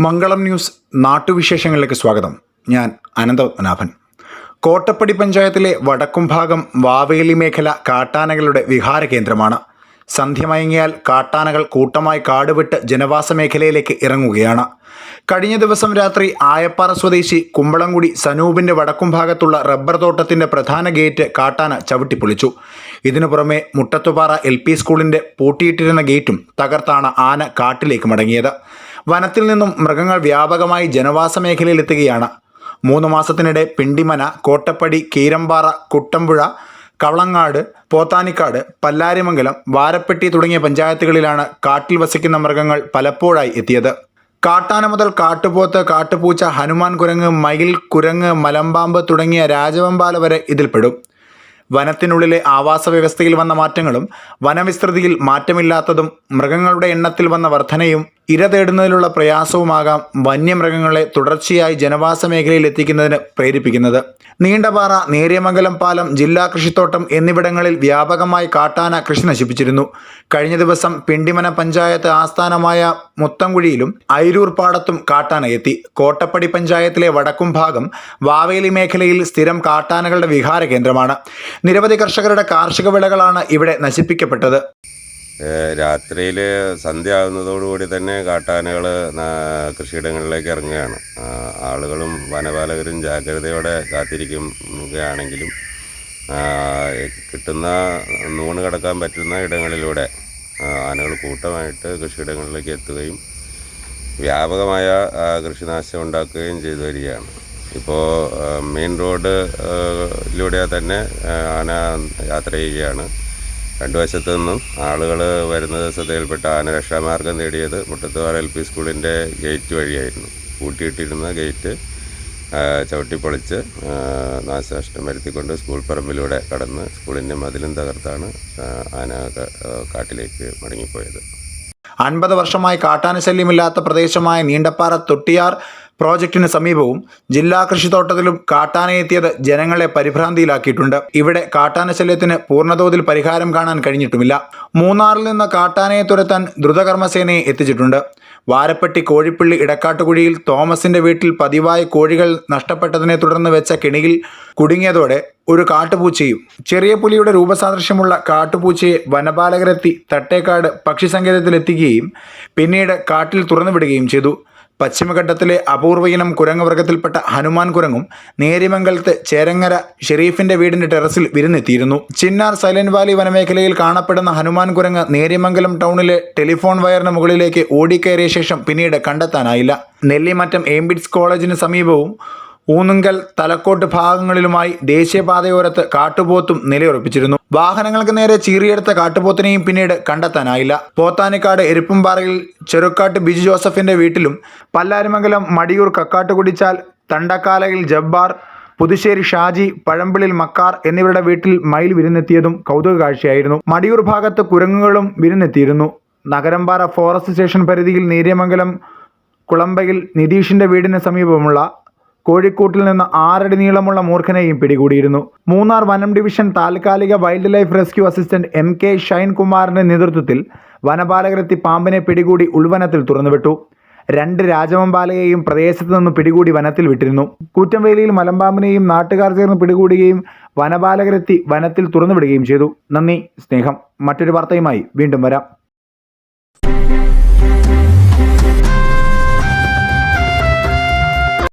മംഗളം news നാട്ടുവിശേഷങ്ങളിലേക്ക് സ്വാഗതം. ഞാൻ അനന്തപത്മനാഭൻ കോട്ടപ്പടി പഞ്ചായത്തിലെ വടക്കും ഭാഗം വാവേലി മേഖല കാട്ടാനകളുടെ വിഹാര കേന്ദ്രമാണ്. സന്ധ്യമയങ്ങിയാൽ കാട്ടാനകൾ കൂട്ടമായി കാടുവിട്ട് ജനവാസ മേഖലയിലേക്ക് ഇറങ്ങുകയാണ്. കഴിഞ്ഞ ദിവസം രാത്രി ആയപ്പാറ സ്വദേശി കുമ്പളംകുടി സനൂപിന്റെ വടക്കും ഭാഗത്തുള്ള റബ്ബർ തോട്ടത്തിന്റെ പ്രധാന ഗേറ്റ് കാട്ടാന ചവിട്ടിപ്പൊളിച്ചു. ഇതിനു പുറമെ മുട്ടത്തുപാറ എൽ പി സ്കൂളിന്റെ പൂട്ടിയിട്ടിരുന്ന ഗേറ്റും തകർത്താണ് ആന കാട്ടിലേക്ക് മടങ്ങിയത്. വനത്തിൽ നിന്നും മൃഗങ്ങൾ വ്യാപകമായി ജനവാസ മേഖലയിലെത്തുകയാണ്. മൂന്ന് മാസത്തിനിടെ പിണ്ടിമന കോട്ടപ്പടി കീരമ്പാറ കുട്ടമ്പുഴ കവളങ്ങാട് പോത്താനിക്കാട് പല്ലാരിമംഗലം വാരപ്പെട്ടി തുടങ്ങിയ പഞ്ചായത്തുകളിലാണ് കാട്ടിൽ വസിക്കുന്ന മൃഗങ്ങൾ പലപ്പോഴായി എത്തിയത്. കാട്ടാന മുതൽ കാട്ടുപോത്ത് കാട്ടുപൂച്ച ഹനുമാൻ കുരങ്ങ് മയിൽ കുരങ്ങ് മലമ്പാമ്പ് തുടങ്ങിയ രാജവമ്പാല വരെ ഇതിൽപ്പെടും വനത്തിനുള്ളിലെ ആവാസ വ്യവസ്ഥയിൽ വന്ന മാറ്റങ്ങളും വനവിസ്തൃതിയിൽ മാറ്റമില്ലാത്തതും മൃഗങ്ങളുടെ എണ്ണത്തിൽ വന്ന വർധനയും ഇര തേടുന്നതിലുള്ള പ്രയാസവുമാകാം വന്യമൃഗങ്ങളെ തുടർച്ചയായി ജനവാസ മേഖലയിൽ എത്തിക്കുന്നതിന് പ്രേരിപ്പിക്കുന്നത്. നീണ്ടപാറ നേര്യമംഗലം പാലം ജില്ലാ കൃഷിത്തോട്ടം എന്നിവിടങ്ങളിൽ വ്യാപകമായി കാട്ടാന കൃഷി നശിപ്പിച്ചിരുന്നു. കഴിഞ്ഞ ദിവസം പിണ്ടിമന പഞ്ചായത്ത് ആസ്ഥാനമായ മുത്തംകുഴിയിലും അയിരൂർ പാടത്തും കാട്ടാന എത്തി. കോട്ടപ്പടി പഞ്ചായത്തിലെ വടക്കും ഭാഗം വാവേലി മേഖലയിൽ സ്ഥിരം കാട്ടാനകളുടെ വിഹാര കേന്ദ്രമാണ്. നിരവധി കർഷകരുടെ കാർഷിക വിളകളാണ് ഇവിടെ നശിപ്പിക്കപ്പെട്ടത്. രാത്രിയിൽ സന്ധ്യ ആകുന്നതോടുകൂടി തന്നെ കാട്ടാനകൾ കൃഷിയിടങ്ങളിലേക്ക് ഇറങ്ങുകയാണ്. ആളുകളും വനപാലകരും ജാഗ്രതയോടെ കാത്തിരിക്കുകയാണെങ്കിലും കിട്ടുന്ന നൂണ് കടക്കാൻ പറ്റുന്ന ഇടങ്ങളിലൂടെ ആനകൾ കൂട്ടമായിട്ട് കൃഷിയിടങ്ങളിലേക്ക് എത്തുകയും വ്യാപകമായ കൃഷിനാശം ഉണ്ടാക്കുകയും ചെയ്തു വരികയാണ്. ഇപ്പോൾ മെയിൻ റോഡിലൂടെ തന്നെ ആന യാത്ര ചെയ്യുകയാണ്. രണ്ടു വശത്തു നിന്നും ആളുകൾ വരുന്നത് ശ്രദ്ധയിൽപ്പെട്ട ആന രക്ഷാമാർഗം നേടിയത് മുട്ടത്തുപാറ എൽ പി സ്കൂളിന്റെ ഗേറ്റ് വഴിയായിരുന്നു. പൂട്ടിയിട്ടിരുന്ന ഗേറ്റ് ചവിട്ടിപ്പൊളിച്ച് നാശനഷ്ടം വരുത്തിക്കൊണ്ട് സ്കൂൾ പറമ്പിലൂടെ കടന്ന് സ്കൂളിന്റെ മതിലും തകർത്താണ് ആന കാട്ടിലേക്ക് മടങ്ങിപ്പോയത്. അൻപത് വർഷമായി കാട്ടാന ശല്യമില്ലാത്ത പ്രദേശമായ നീണ്ടപ്പാറ തൊട്ടിയാർ പ്രോജക്റ്റിന് സമീപവും ജില്ലാ കൃഷിത്തോട്ടത്തിലും കാട്ടാനയെത്തിയത് ജനങ്ങളെ പരിഭ്രാന്തിയിലാക്കിയിട്ടുണ്ട്. ഇവിടെ കാട്ടാന ശല്യത്തിന് പൂർണതോതിൽ പരിഹാരം കാണാൻ കഴിഞ്ഞിട്ടുമില്ല. മൂന്നാറിൽ നിന്ന് കാട്ടാനയെ തുരത്താൻ ദ്രുതകർമ്മസേനയെ എത്തിച്ചിട്ടുണ്ട്. വാരപ്പെട്ടി കോഴിപ്പള്ളി ഇടക്കാട്ടുകുഴിയിൽ തോമസിന്റെ വീട്ടിൽ പതിവായി കോഴികൾ നഷ്ടപ്പെട്ടതിനെ തുടർന്ന് വെച്ച കെണിയിൽ കുടുങ്ങിയതോടെ ഒരു കാട്ടുപൂച്ചയും ചെറിയ പുലിയുടെ രൂപസാദൃശ്യമുള്ള കാട്ടുപൂച്ചയെ വനപാലകരെത്തി തട്ടേക്കാട് പക്ഷി പക്ഷിസങ്കേതത്തിലെത്തിക്കുകയും പിന്നീട് കാട്ടിൽ തുറന്നുവിടുകയും ചെയ്തു. പശ്ചിമഘട്ടത്തിലെ അപൂർവയിനം ഇനം കുരങ്ങ് വർഗത്തിൽപ്പെട്ട ഹനുമാൻ കുരങ്ങും നേരിമംഗലത്ത് ചേരങ്ങര ഷെരീഫിന്റെ വീടിന്റെ ടെറസിൽ വിരുന്നെത്തിയിരുന്നു. ചിന്നാർ സൈലന്റ് വാലി വനമേഖലയിൽ കാണപ്പെടുന്ന ഹനുമാൻ കുരങ്ങ് നേരിമംഗലം ടൗണിലെ ടെലിഫോൺ വയറിന് മുകളിലേക്ക് ഓടിക്കയറിയ ശേഷം പിന്നീട് കണ്ടെത്താനായില്ല. നെല്ലിമറ്റം എംബിഡ്സ് കോളേജിന് സമീപവും ഊന്നുങ്കൽ തലക്കോട്ട് ഭാഗങ്ങളിലുമായി ദേശീയപാതയോരത്ത് കാട്ടുപോത്തും നിലയുറപ്പിച്ചിരുന്നു. വാഹനങ്ങൾക്ക് നേരെ ചീറിയെടുത്ത കാട്ടുപോത്തിനെയും പിന്നീട് കണ്ടെത്താനായില്ല. പോത്താനിക്കാട് എരുപ്പുംപാറയിൽ ചെറുക്കാട്ട് ബിജു ജോസഫിന്റെ വീട്ടിലും പല്ലാരിമംഗലം മടിയൂർ കക്കാട്ടുകുടിച്ചാൽ തണ്ടക്കാലയിൽ ജബ്ബാർ പുതുശ്ശേരി ഷാജി പഴമ്പിളിൽ മക്കാർ എന്നിവരുടെ വീട്ടിൽ മയിൽ വിരുന്നെത്തിയതും കൗതുക കാഴ്ചയായിരുന്നു മടിയൂർ ഭാഗത്ത് കുരങ്ങുകളും വിരുന്നെത്തിയിരുന്നു. നഗരമ്പാറ ഫോറസ്റ്റ് സ്റ്റേഷൻ പരിധിയിൽ നേര്യമംഗലം കുളമ്പയിൽ നിതീഷിന്റെ വീടിന് സമീപമുള്ള കോഴിക്കോട്ടിൽ നിന്ന് ആറടി നീളമുള്ള മൂർഖനെയും പിടികൂടിയിരുന്നു. മൂന്നാർ വനം ഡിവിഷൻ താൽക്കാലിക wildlife rescue assistant M K Shine കുമാറിന്റെ നേതൃത്വത്തിൽ വനപാലകരെത്തി പാമ്പിനെ പിടികൂടി ഉൾവനത്തിൽ തുറന്നുവിട്ടു. രണ്ട് രാജവമ്പാലയെയും പ്രദേശത്ത് നിന്ന് പിടികൂടി വനത്തിൽ വിട്ടിരുന്നു. കൂറ്റംവേലിയിൽ മലമ്പാമ്പിനെയും നാട്ടുകാർ ചേർന്ന് പിടികൂടുകയും വനപാലകരെത്തി വനത്തിൽ തുറന്നുവിടുകയും ചെയ്തു. നന്ദി സ്നേഹം. മറ്റൊരു വാർത്തയുമായി വീണ്ടും വരാം.